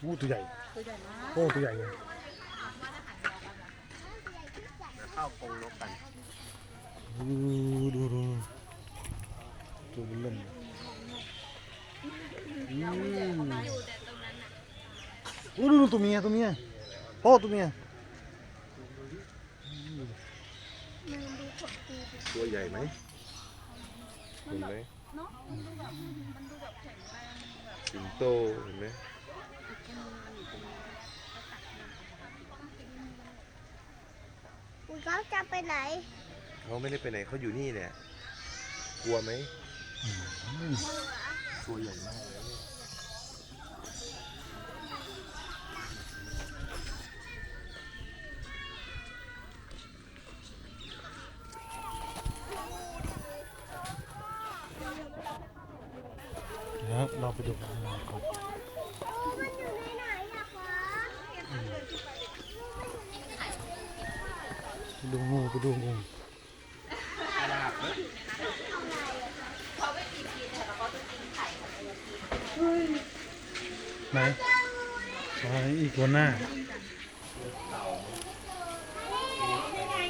โอ้ตัวใหญ่ ตัวใหญ่มากโอ้ตัวใหญ่เลยเข้ากรงนกกันดูดูดูตัวมันเริ่มอืมโอ้ดูดูตัวเมียตัวเมียพ่อตัวเมียตัวใหญ่ไหมเห็นไหมเนาะมันดูแบบมันดูแบบแข็งแรงแบบสิงโตเห็นไหม คุณ เขาจะไปไหน เขาไม่ได้ไปไหนเขาอยู่นี่เนี่ยกลัวไหมตัวใหญ่มากเลยเดี๋ยวเราไปดูกันก่อนมันอยู่ในไหนอะคะ ไปดูงูไปดูงูไหนไหนอีกัวหน้า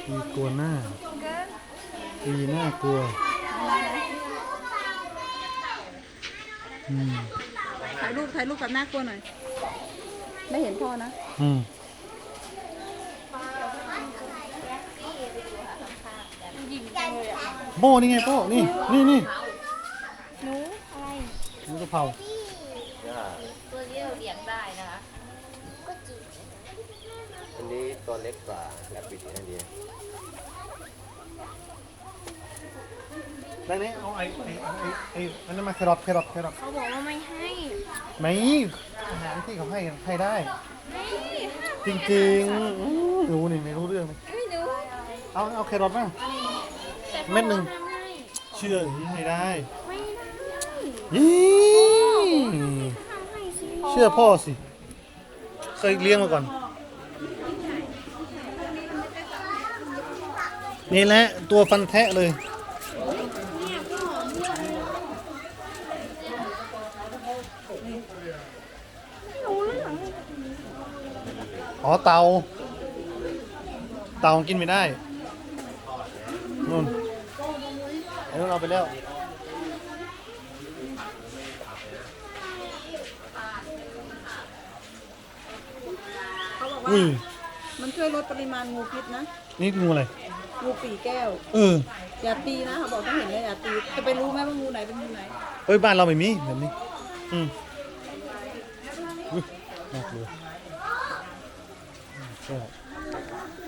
อีกัวหน้าอีหน้ากลัวอืมถ่ายรูปถ่ายรูปกับน่ากลัวหน่อย ไม่เห็นพ่อนะ อืม ยิงจังเลยอะ โบนี่ไงโป้นี่นี่นี่หนูอะไรหนูกระเพราตัวนี้เราเลี้ยงได้นะคะก็จีอันนี้ตัวเล็กกว่าแรปปิดอันนี้ไหนไหนเอาไอ้ไอ้ไอ้ไอ้อันนั้นมาแครอทแครอทแครอทเขาบอกว่าไม่ให้ไหนอาหารที่เขาให้ให้ได้ จริงๆอู้หนูนี่ไม่รู้เรื่องเลยไม่รู้เอาเอาแครอทมา เม็ดหนึ่ง เชื่อให้ได้ไม่ได้ยี่ทำให้สิเชื่อพ่อสิ เคยเลี้ยงมาก่อน นี่แหละตัวฟันแทะเลยอ๋อเตา เตากินไม่ได้นู่นไอ้ นู่นเอาไปแล้วเขาบอกอุ้ว่ายมันช่วยลดปริมาณงูพิษนะนี่งูอะไรงูปีแก้ว เอออย่าตีนะเขาบอกต้องเห็นเลยอย่าตีจะไปรู้ไหมว่างูไหนเป็นงูไหนเอ้ยบ้านเราไม่มีแบบนี้อืมอุ๊ยน่ากลัวอืมใช่